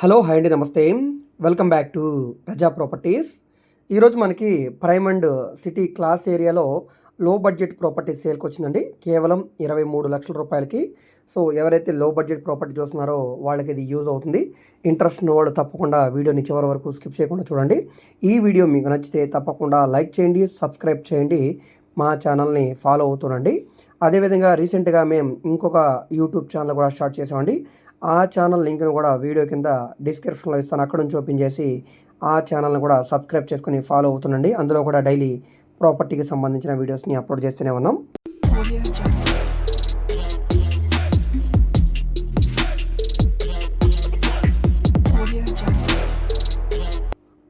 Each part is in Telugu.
హలో హాయ్ అండి నమస్తే. Welcome back to Praja properties. ఈరోజు మనకి ప్రైమ్ అండ్ సిటీ క్లాస్ ఏరియాలో లో బడ్జెట్ ప్రాపర్టీ సేల్కి వచ్చిందండి. కేవలం ఇరవై మూడు లక్షల రూపాయలకి. సో ఎవరైతే లో బడ్జెట్ ప్రాపర్టీ చూస్తున్నారో వాళ్ళకి ఇది యూజ్ అవుతుంది. ఇంట్రెస్ట్ ఉన్న వాళ్ళు తప్పకుండా వీడియోని చివరి వరకు స్కిప్ చేయకుండా చూడండి. ఈ వీడియో మీకు నచ్చితే తప్పకుండా లైక్ చేయండి సబ్స్క్రైబ్ చేయండి. మా ఛానల్ని ఫాలో అవుతుండండి అదేవిధంగా రీసెంట్గా మేము ఇంకొక యూట్యూబ్ ఛానల్ కూడా స్టార్ట్ చేసామండి ఆ ఛానల్ లింక్ను కూడా వీడియో కింద డిస్క్రిప్షన్లో ఇస్తాను. అక్కడ నుంచి ఓపెన్ చేసి ఆ ఛానల్ని కూడా సబ్స్క్రైబ్ చేసుకుని ఫాలో అవుతుండండి. అందులో కూడా డైలీ ప్రాపర్టీకి సంబంధించిన వీడియోస్ని అప్లోడ్ చేస్తూనే ఉన్నాం.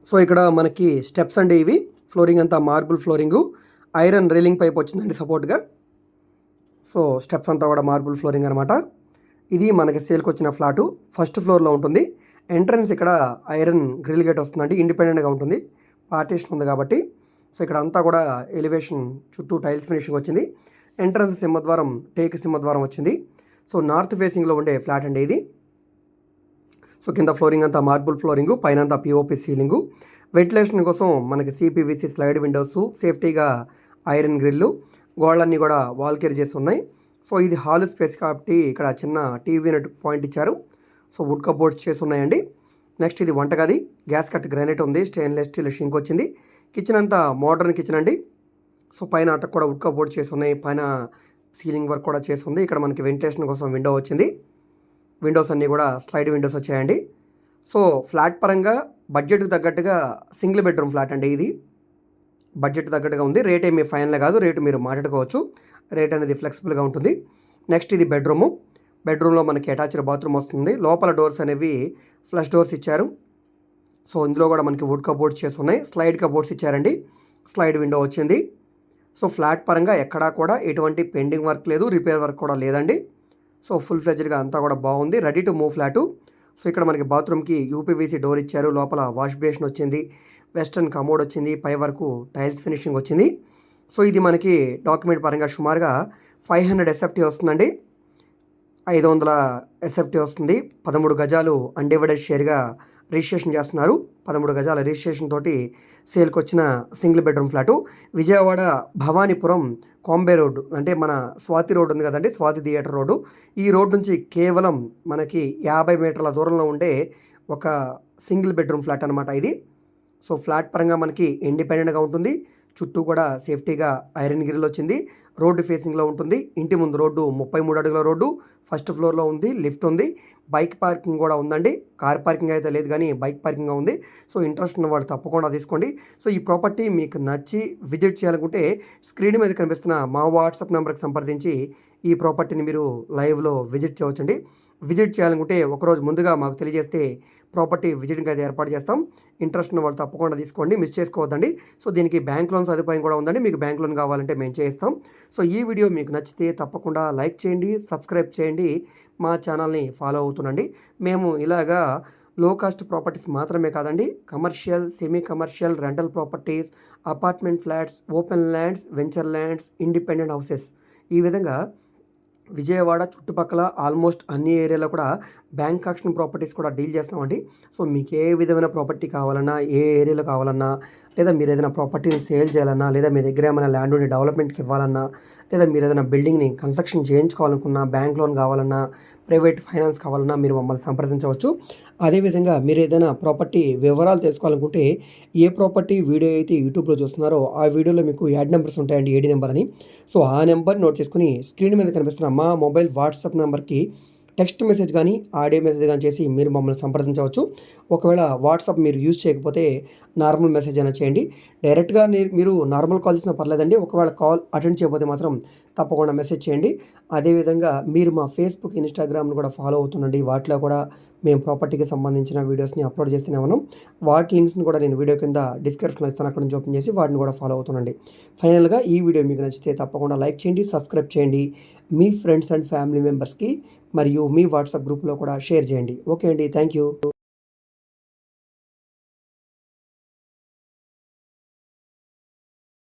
సో ఇక్కడ మనకి స్టెప్స్ అండి ఇవి. ఫ్లోరింగ్ అంతా marble flooring. Iron railing pipe వచ్చిందండి సపోర్ట్గా. సో స్టెప్స్ అంతా కూడా మార్బుల్ ఫ్లోరింగ్ అనమాట ఇది మనకి సేల్కి వచ్చిన ఫ్లాటు. ఫస్ట్ ఫ్లోర్లో ఉంటుంది. ఎంట్రన్స్ ఇక్కడ ఐరన్ గ్రిల్ గేట్ వస్తుందండి. ఇండిపెండెంట్గా ఉంటుంది. పార్టీషన్ ఉంది కాబట్టి. సో ఇక్కడ అంతా కూడా ఎలివేషన్ చుట్టూ టైల్స్ ఫినిషింగ్ వచ్చింది. ఎంట్రన్స్ సింహద్వారం టేక్ సింహద్వారం వచ్చింది. సో నార్త్ ఫేసింగ్లో ఉండే ఫ్లాట్ అండి ఇది. సో కింద ఫ్లోరింగ్ అంతా మార్బుల్ ఫ్లోరింగు పైన అంతా పిఓపి సీలింగు. వెంటిలేషన్ కోసం మనకి సిపివిసి స్లైడ్ విండోస్ సేఫ్టీగా ఐరన్ గ్రిల్లు. గోళ్ళన్నీ కూడా వాల్ కేర్ చేసి ఉన్నాయి. సో ఇది హాల్ స్పేస్ కాబట్టి ఇక్కడ చిన్న టీవీ నెట్ పాయింట్ ఇచ్చారు. సో వుడ్ కబోర్డ్స్ చేసి ఉన్నాయండి. నెక్స్ట్ ఇది వంటగది. గ్యాస్ కట్ గ్రానైట్ ఉంది. స్టెయిన్లెస్ స్టీల్ షింక్ వచ్చింది. కిచెన్ అంతా మోడర్న్ కిచెన్ అండి. సో పైన అటకు కూడా వుడ్ కబోర్డ్ చేసి ఉన్నాయి. పైన సీలింగ్ వర్క్ కూడా చేసి ఉంది. ఇక్కడ మనకి వెంటిలేషన్ కోసం విండో వచ్చింది. విండోస్ అన్నీ కూడా స్లైడ్ విండోస్ వచ్చాయండి. సో ఫ్లాట్ పరంగా బడ్జెట్కి తగ్గట్టుగా సింగిల్ బెడ్రూమ్ ఫ్లాట్ అండి ఇది. బడ్జెట్ తగ్గట్టుగా ఉంది. రేట్ ఏమి ఫైనల్ కాదు. రేటు మీరు మాట్లాడుకోవచ్చు. రేట్ అనేది ఫ్లెక్సిబుల్గా ఉంటుంది. నెక్స్ట్ ఇది బెడ్రూము. బెడ్రూమ్లో మనకి అటాచ్డ్ బాత్రూమ్ వస్తుంది. లోపల డోర్స్ అనేవి ఫ్లష్ డోర్స్ ఇచ్చారు. సో ఇందులో కూడా మనకి వుడ్ కబోర్డ్స్ చేసి ఉన్నాయి. స్లైడ్ కబోర్డ్స్ ఇచ్చారండి. స్లైడ్ విండో వచ్చింది. సో ఫ్లాట్ పరంగా ఎక్కడా కూడా ఎటువంటి పెండింగ్ వర్క్ లేదు. రిపేర్ వర్క్ కూడా లేదండి. సో ఫుల్ ఫ్లెజ్డ్గా అంతా కూడా బాగుంది. Ready to move flat. So ఇక్కడ మనకి బాత్రూమ్కి యూపీవీసీ డోర్ ఇచ్చారు. లోపల వాష్ బేషన్ వచ్చింది. వెస్ట్రన్ కమోడ్ వచ్చింది పై వరకు టైల్స్ ఫినిషింగ్ వచ్చింది. సో ఇది మనకి డాక్యుమెంట్ పరంగా సుమారుగా ఫైవ్ హండ్రెడ్ ఎస్ఎఫ్టీ వస్తుందండి. ఐదు వందల ఎస్ఎఫ్టీ వస్తుంది. పదమూడు గజాలు అన్డివైడెడ్ షేర్గా రిజిస్ట్రేషన్ చేస్తున్నారు. పదమూడు గజాల రిజిస్ట్రేషన్ తోటి సేల్కి వచ్చిన single bedroom flat. Vijayawada Bhavanipuram Cambay road అంటే మన స్వాతి రోడ్డు ఉంది కదండి స్వాతి థియేటర్ రోడ్డు ఈ రోడ్ నుంచి కేవలం మనకి యాభై మీటర్ల దూరంలో ఉండే ఒక సింగిల్ బెడ్రూమ్ ఫ్లాట్ అనమాట ఇది. సో ఫ్లాట్ పరంగా మనకి ఇండిపెండెంట్గా ఉంటుంది. చుట్టూ కూడా సేఫ్టీగా ఐరన్ గిరిల్ వచ్చింది. రోడ్డు ఫేసింగ్లో ఉంటుంది. ఇంటి ముందు రోడ్డు ముప్పై మూడు అడుగుల రోడ్డు. ఫస్ట్ ఫ్లోర్లో ఉంది. లిఫ్ట్ ఉంది. బైక్ పార్కింగ్ కూడా ఉందండి. కార్ పార్కింగ్ అయితే లేదు కానీ బైక్ పార్కింగ్ ఉంది. సో ఇంట్రెస్ట్ ఉన్న వాళ్ళు తప్పకుండా తీసుకోండి. సో ఈ ప్రాపర్టీ మీకు నచ్చి విజిట్ చేయాలనుకుంటే స్క్రీన్ మీద కనిపిస్తున్న మా వాట్సాప్ నెంబర్కి సంప్రదించి ఈ ప్రాపర్టీని మీరు లైవ్లో విజిట్ చేయవచ్చండి. విజిట్ చేయాలనుకుంటే ఒకరోజు ముందుగా మాకు తెలియజేస్తే ప్రాపర్టీ విజిటింగ్ అయితే ఏర్పాటు చేస్తాం. ఇంట్రెస్ట్ ఉన్న వాళ్ళు తప్పకుండా తీసుకోండి. మిస్ చేసుకోవద్దండి. సో దీనికి బ్యాంక్ లోన్ సదుపాయం కూడా ఉందండి. మీకు బ్యాంక్ లోన్ కావాలంటే మేము చేస్తాం సో ఈ వీడియో మీకు నచ్చితే తప్పకుండా లైక్ చేయండి సబ్స్క్రైబ్ చేయండి. మా ఛానల్ని ఫాలో అవుతుండండి. మేము ఇలాగా లో కాస్ట్ ప్రాపర్టీస్ మాత్రమే కాదండి. Commercial semi commercial rental properties apartment flats open lands venture lands independent houses ఈ విధంగా విజయవాడ చుట్టుపక్కల ఆల్మోస్ట్ అన్ని ఏరియాలో కూడా బ్యాంక్ ఆక్షన్ ప్రాపర్టీస్ కూడా డీల్ చేస్తున్నామండి. సో మీకు ఏ విధమైన ప్రాపర్టీ కావాలన్నా ఏ ఏరియాలో కావాలన్నా లేదా మీరు ఏదైనా ప్రాపర్టీని సేల్ చేయాలన్నా లేదా మీ దగ్గర ఏమైనా ల్యాండ్ ఉండి డెవలప్మెంట్కి ఇవ్వాలన్నా లేదా మీరు ఏదైనా బిల్డింగ్ని కన్స్ట్రక్షన్ చేయించుకోవాలనుకున్నా బ్యాంక్ లోన్ కావాలన్నా ప్రైవేట్ ఫైనాన్స్ కావాలన్నా మీరు మమ్మల్ని సంప్రదించవచ్చు. అదేవిధంగా మీరు ఏదైనా ప్రాపర్టీ వివరాలు తెలుసుకోవాలనుకుంటే ఏ ప్రాపర్టీ వీడియో అయితే యూట్యూబ్లో చూస్తున్నారో ఆ వీడియోలో మీకు యాడ్ నెంబర్స్ ఉంటాయండి ఏడి నెంబర్ అని. సో ఆ నెంబర్ నోట్ చేసుకుని స్క్రీన్ మీద కనిపిస్తున్న మా మొబైల్ వాట్సాప్ నెంబర్కి టెక్స్ట్ మెసేజ్ కానీ ఆడియో మెసేజ్ కానీ చేసి మీరు మమ్మల్ని సంప్రదించవచ్చు. ఒకవేళ వాట్సాప్ మీరు యూజ్ చేయకపోతే నార్మల్ మెసేజ్ అయినా చేయండి. డైరెక్ట్గా మీరు నార్మల్ కాల్ చేసినా పర్లేదండి. ఒకవేళ కాల్ అటెండ్ చేయకపోతే మాత్రం తప్పకుండా మెసేజ్ చేయండి. అదేవిధంగా మీరు మా ఫేస్బుక్ ఇన్స్టాగ్రామ్ను కూడా ఫాలో అవుతుండండి. వాటిలో కూడా మేము ప్రాపర్టీకి సంబంధించిన వీడియోస్ని అప్లోడ్ చేస్తూనే ఉన్నాం. వాటి లింక్స్ని కూడా నేను వీడియో కింద డిస్క్రిప్షన్లో ఇస్తాను. అక్కడ నుంచి ఓపెన్ చేసి వాటిని కూడా ఫాలో అవుతుండండి. ఫైనల్గా ఈ వీడియో మీకు నచ్చితే తప్పకుండా లైక్ చేయండి సబ్స్క్రైబ్ చేయండి. మీ ఫ్రెండ్స్ అండ్ ఫ్యామిలీ మెంబర్స్కి మరియు మీ వాట్సాప్ గ్రూప్లో కూడా షేర్ చేయండి. ఓకే అండి. Thank you.